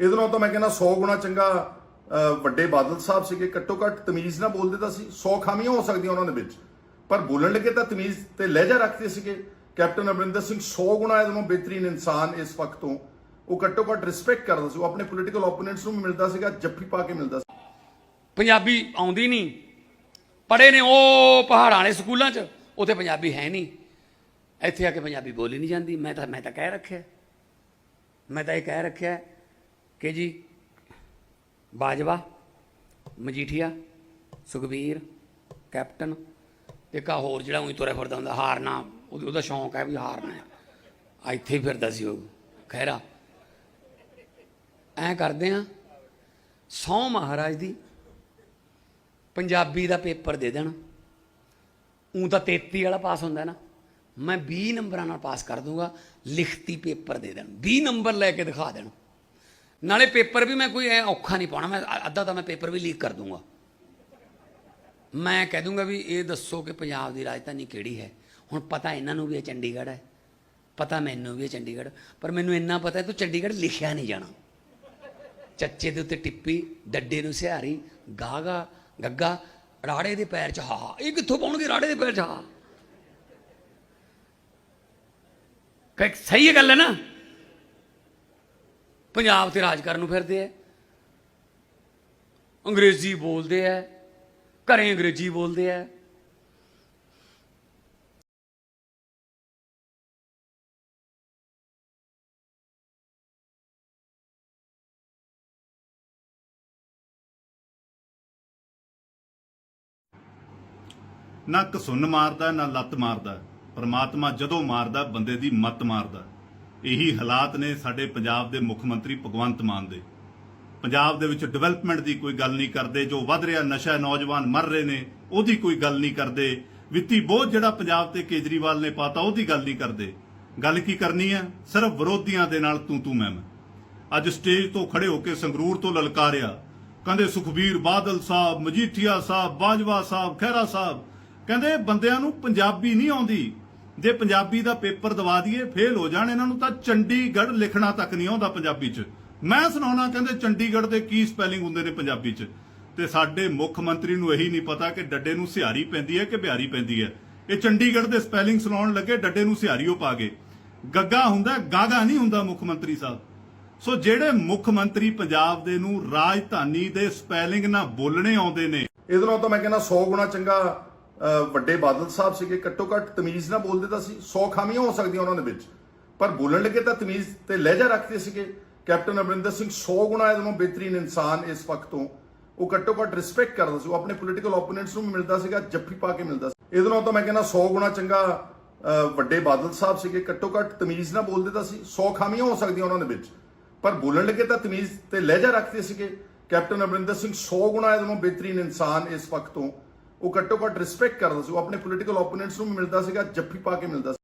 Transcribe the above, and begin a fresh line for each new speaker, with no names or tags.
ਇਹਦੇ ਨਾਲ ਤਾਂ ਮੈਂ ਕਹਿੰਦਾ 100 ਗੁਣਾ ਚੰਗਾ ਵੱਡੇ ਬਾਦਲ ਸਾਹਿਬ ਸੀਗੇ। ਘੱਟੋ ਘੱਟ ਤਮੀਜ਼ ਨਾਲ ਬੋਲਦੇ ਤਾਂ ਸੀ। 100 ਖਾਮੀਆਂ ਹੋ ਸਕਦੀਆਂ ਉਹਨਾਂ ਦੇ ਵਿੱਚ। ਪਰ ਬੋਲਣ ਲੱਗੇ ਤਾਂ ਤਮੀਜ਼ ਤੇ ਲਹਿਜਾ ਰੱਖਦੇ ਸੀਗੇ। ਕੈਪਟਨ ਅਮਰਿੰਦਰ ਸਿੰਘ 100 ਗੁਣਾ ਇਹਦੇ ਨਾਲੋਂ ਬਿਹਤਰੀਨ ਇਨਸਾਨ ਇਸ ਵਕਤ ਤੋਂ। ਉਹ ਘੱਟੋ ਘੱਟ ਰਿਸਪੈਕਟ ਕਰਦਾ ਸੀ। ਉਹ ਆਪਣੇ ਪੋਲੀਟੀਕਲ ਓਪੋਨੈਂਟਸ ਨੂੰ ਵੀ ਮਿਲਦਾ ਸੀਗਾ, ਜੱਫੀ ਪਾ ਕੇ ਮਿਲਦਾ ਸੀ।
ਪੰਜਾਬੀ ਆਉਂਦੀ ਨਹੀਂ। ਪੜੇ ਨੇ ਉਹ ਪਹਾੜਾਂ ਵਾਲੇ ਸਕੂਲਾਂ 'ਚ। ਉੱਥੇ ਪੰਜਾਬੀ ਹੈ ਨਹੀਂ। ਇੱਥੇ ਆ ਕੇ ਪੰਜਾਬੀ ਬੋਲੀ ਨਹੀਂ ਜਾਂਦੀ। ਮੈਂ ਤਾਂ ਮੈਂ ਤਾਂ ਕਹਿ ਰੱਖਿਆ। ਮੈਂ ਤਾਂ ਇਹ ਕਹਿ ਰੱਖਿਆ। ਕਿ ਜੀ? ਬਾਜਵਾ, ਮਜੀਠੀਆ, ਸੁਖਬੀਰ, ਕੈਪਟਨ ਤੇ ਕਾ ਹੋਰ ਜਿਹੜਾ ਉਹੀ ਤੁਰਿਆ ਫਿਰਦਾ ਹੁੰਦਾ, ਹਾਰਨਾ, ਉਹਦਾ ਸ਼ੌਂਕ ਹੈ ਵੀ ਹਾਰਨਾ ਹੈ। ਆ ਇੱਥੇ ਹੀ ਫਿਰਦਾ ਸੀ ਉਹ ਖੈਰਾ ਐਂ ਕਰਦੇ ਆ ਸੌ ਮਹਾਰਾਜ ਦੀ ਪੰਜਾਬੀ ਦਾ ਪੇਪਰ ਦੇ ਦੇਣ। ਉਂ ਤਾਂ 33 ਵਾਲਾ ਪਾਸ ਹੁੰਦਾ ਨਾ, ਮੈਂ 20 ਨੰਬਰਾਂ ਨਾਲ ਪਾਸ ਕਰ ਦੂੰਗਾ, ਲਿਖਤੀ ਪੇਪਰ ਦੇ ਦੇਣ। 20 ਨੰਬਰ ਲੈ ਕੇ ਦਿਖਾ ਦੇਣ। ਨਾਲੇ ਪੇਪਰ ਵੀ ਮੈਂ ਕੋਈ ਐ ਔਖਾ ਨਹੀਂ ਪਾਉਣਾ, ਮੈਂ ਅ- ਅੱਧਾ ਤਾਂ ਮੈਂ ਪੇਪਰ ਵੀ ਲੀਕ ਕਰ ਦੂੰਗਾ। ਮੈਂ ਕਹਿ ਦੂੰਗਾ ਵੀ ਇਹ ਦੱਸੋ ਕਿ ਪੰਜਾਬ ਦੀ ਰਾਜਧਾਨੀ ਕਿਹੜੀ ਹੈ? ਹੁਣ ਪਤਾ ਇਹਨਾਂ ਨੂੰ ਵੀ ਇਹ ਚੰਡੀਗੜ੍ਹ ਹੈ। ਪਤਾ ਮੈਨੂੰ ਵੀ ਇਹ ਚੰਡੀਗੜ੍ਹ, ਪਰ ਮੈਨੂੰ ਇੰਨਾ ਪਤਾ ਹੈ ਤੂੰ ਚੰਡੀਗੜ੍ਹ ਲਿਖਿਆ ਨਹੀਂ ਜਾਣਾ। ਚੱਚੇ ਦੇ ਉੱਤੇ ਟਿੱਪੀ, ਡੱਡੇ ਨੂੰ ਸਿਹਾਰੀ, ਗਾਗਾ, ਗੱਗਾ, ਰਾੜੇ ਦੇ ਪੈਰ 'ਚ ਹਾ ਇਹ ਕਿੱਥੋਂ ਪਾਉਣਗੇ ਰਾੜੇ ਦੇ ਪੈਰ 'ਚ ਹਾ ਕਿ ਸਹੀ ਗੱਲ ਹੈ ਨਾ? ਪੰਜਾਬ ਤੇ ਰਾਜ ਕਰਨ ਨੂੰ ਫਿਰਦੇ ਐ ਅੰਗਰੇਜ਼ੀ ਬੋਲਦੇ ਐ ਘਰੇ ਅੰਗਰੇਜ਼ੀ ਬੋਲਦੇ ਐ
ਨਾ ਕਸੁੰਨ ਮਾਰਦਾ, ਨਾ ਲੱਤ ਮਾਰਦਾ। ਪਰਮਾਤਮਾ ਜਦੋਂ ਮਾਰਦਾ, ਬੰਦੇ ਦੀ ਮੱਤ ਮਾਰਦਾ। ਇਹੀ ਹਾਲਾਤ ਨੇ ਸਾਡੇ ਪੰਜਾਬ ਦੇ ਮੁੱਖ ਮੰਤਰੀ ਭਗਵੰਤ ਮਾਨ ਦੇ। ਪੰਜਾਬ ਦੇ ਵਿੱਚ ਡਿਵੈਲਪਮੈਂਟ ਦੀ ਕੋਈ ਗੱਲ ਨਹੀਂ ਕਰਦੇ, ਜੋ ਵੱਧ ਰਿਹਾ ਨਸ਼ਾ ਨੌਜਵਾਨ ਮਰ ਰਹੇ ਨੇ, ਉਹਦੀ ਕੋਈ ਗੱਲ ਨਹੀਂ ਕਰਦੇ। ਵਿੱਤੀ ਬੋਝ ਜਿਹੜਾ ਪੰਜਾਬ ਤੇ ਕੇਜਰੀਵਾਲ ਨੇ ਪਾਤਾ, ਉਹਦੀ ਗੱਲ ਨਹੀਂ ਕਰਦੇ। ਗੱਲ ਕੀ ਕਰਨੀ ਹੈ? ਸਿਰਫ ਵਿਰੋਧੀਆਂ ਦੇ ਨਾਲ ਤੂੰ ਤੂੰ ਮੈਂ ਮੈਂ। ਅੱਜ ਸਟੇਜ ਤੋਂ ਖੜੇ ਹੋ ਕੇ ਸੰਗਰੂਰ ਤੋਂ ਲਲਕਾਰਿਆ। ਕਹਿੰਦੇ, ਸੁਖਬੀਰ ਬਾਦਲ ਸਾਹਿਬ, ਮਜੀਠੀਆ ਸਾਹਿਬ, ਬਾਜਵਾ ਸਾਹਿਬ, ਖਹਿਰਾ ਸਾਹਿਬ। ਕਹਿੰਦੇ, ਬੰਦਿਆਂ ਨੂੰ ਪੰਜਾਬੀ ਨਹੀਂ ਆਉਂਦੀ। ਜੇ ਪੰਜਾਬੀ ਦਾ ਪੇਪਰ ਦਵਾ ਦਈਏ, ਫੇਲ ਹੋ ਜਾਣ ਇਹਨਾਂ ਨੂੰ ਤਾਂ ਚੰਡੀਗੜ੍ਹ ਲਿਖਣਾ ਤੱਕ ਨਹੀਂ ਆਉਂਦਾ ਪੰਜਾਬੀ 'ਚ। ਮੈਂ ਸੁਣਾਉਣਾ ਕਹਿੰਦੇ ਚੰਡੀਗੜ੍ਹ ਦੇ ਕੀ ਸਪੈਲਿੰਗ ਹੁੰਦੇ ਨੇ ਪੰਜਾਬੀ 'ਚ। ਤੇ ਸਾਡੇ ਮੁੱਖ ਮੰਤਰੀ ਨੂੰ ਇਹੀ ਨਹੀਂ ਪਤਾ ਕਿ ਡੱਡੇ ਨੂੰ ਸਿਹਾਰੀ ਪੈਂਦੀ ਹੈ ਕਿ ਬਿਹਾਰੀ ਪੈਂਦੀ ਹੈ। ਇਹ ਚੰਡੀਗੜ੍ਹ ਦੇ ਸਪੈਲਿੰਗ ਸੁਣਾਉਣ ਲੱਗੇ ਡੱਡੇ ਨੂੰ ਸਿਹਾਰੀ ਉਹ ਪਾ ਗਏ ਗੱਗਾ ਹੁੰਦਾ, ਗਾਗਾ ਨਹੀਂ ਹੁੰਦਾ ਮੁੱਖ ਮੰਤਰੀ ਸਾਹਿਬ। ਸੋ ਜਿਹੜੇ ਮੁੱਖ ਮੰਤਰੀ ਪੰਜਾਬ ਦੇ ਨੂੰ ਰਾਜਧਾਨੀ ਦੇ ਸਪੈਲਿੰਗ ਨਾ ਬੋਲਣੇ ਆਉਂਦੇ ਨੇ।
ਇਹਦੇ ਨਾਲ ਤਾਂ ਮੈਂ ਕਹਿੰਦਾ 100 ਗੁਣਾ ਚੰਗਾ ਵੱਡੇ ਬਾਦਲ ਸਾਹਿਬ ਸੀਗੇ, ਘੱਟੋ ਘੱਟ ਤਮੀਜ਼ ਨਾਲ ਬੋਲਦੇ ਤਾਂ ਸੀ 100 ਖਾਮੀਆਂ ਹੋ ਸਕਦੀਆਂ ਉਹਨਾਂ ਦੇ ਵਿੱਚ। ਪਰ ਬੋਲਣ ਲੱਗੇ ਤਾਂ ਤਮੀਜ਼ ਤੇ ਲਹਿਜਾ ਰੱਖਦੇ ਸੀਗੇ। ਕੈਪਟਨ ਅਮਰਿੰਦਰ ਸਿੰਘ 100 ਗੁਣਾ ਇਹਦੇ ਨਾਲੋਂ ਬਿਹਤਰੀਨ ਇਨਸਾਨ ਇਸ ਵਕਤ ਤੋਂ। ਉਹ ਘੱਟੋ ਘੱਟ ਰਿਸਪੈਕਟ ਕਰਦਾ ਸੀ। ਉਹ ਆਪਣੇ ਪੋਲੀਟੀਕਲ ਓਪੋਨੈਂਟਸ ਨੂੰ ਵੀ ਮਿਲਦਾ ਸੀਗਾ, ਜੱਫੀ ਪਾ ਕੇ ਮਿਲਦਾ ਸੀ। ਇਹਦੇ ਨਾਲ ਤਾਂ ਮੈਂ ਕਹਿੰਦਾ 100 ਗੁਣਾ ਚੰਗਾ ਵੱਡੇ ਬਾਦਲ ਸਾਹਿਬ ਸੀਗੇ। ਘੱਟੋ ਘੱਟ ਤਮੀਜ਼ ਨਾਲ ਬੋਲਦੇ ਤਾਂ ਸੀ 100 ਖਾਮੀਆਂ ਹੋ ਸਕਦੀਆਂ ਉਹਨਾਂ ਦੇ ਵਿੱਚ। ਪਰ ਬੋਲਣ ਲੱਗੇ ਤਾਂ ਤਮੀਜ਼ ਤੇ ਲਹਿਜਾ ਰੱਖਦੇ ਸੀਗੇ। ਕੈਪਟਨ ਅਮਰਿੰਦਰ ਸਿੰਘ 100 ਗੁਣਾ ਇਹਦੇ ਨਾਲੋਂ ਬਿਹਤਰੀਨ ਇਨਸਾਨ ਇਸ ਵਕਤ ਤੋਂ। ਉਹ ਘੱਟੋ ਘੱਟ ਰਿਸਪੈਕਟ ਕਰਦਾ ਸੀ। ਉਹ ਆਪਣੇ ਪੋਲੀਟੀਕਲ ਓਪੋਨੈਂਟਸ ਨੂੰ ਵੀ ਮਿਲਦਾ ਸੀਗਾ, ਜੱਫੀ ਪਾ ਕੇ ਮਿਲਦਾ ਸੀ।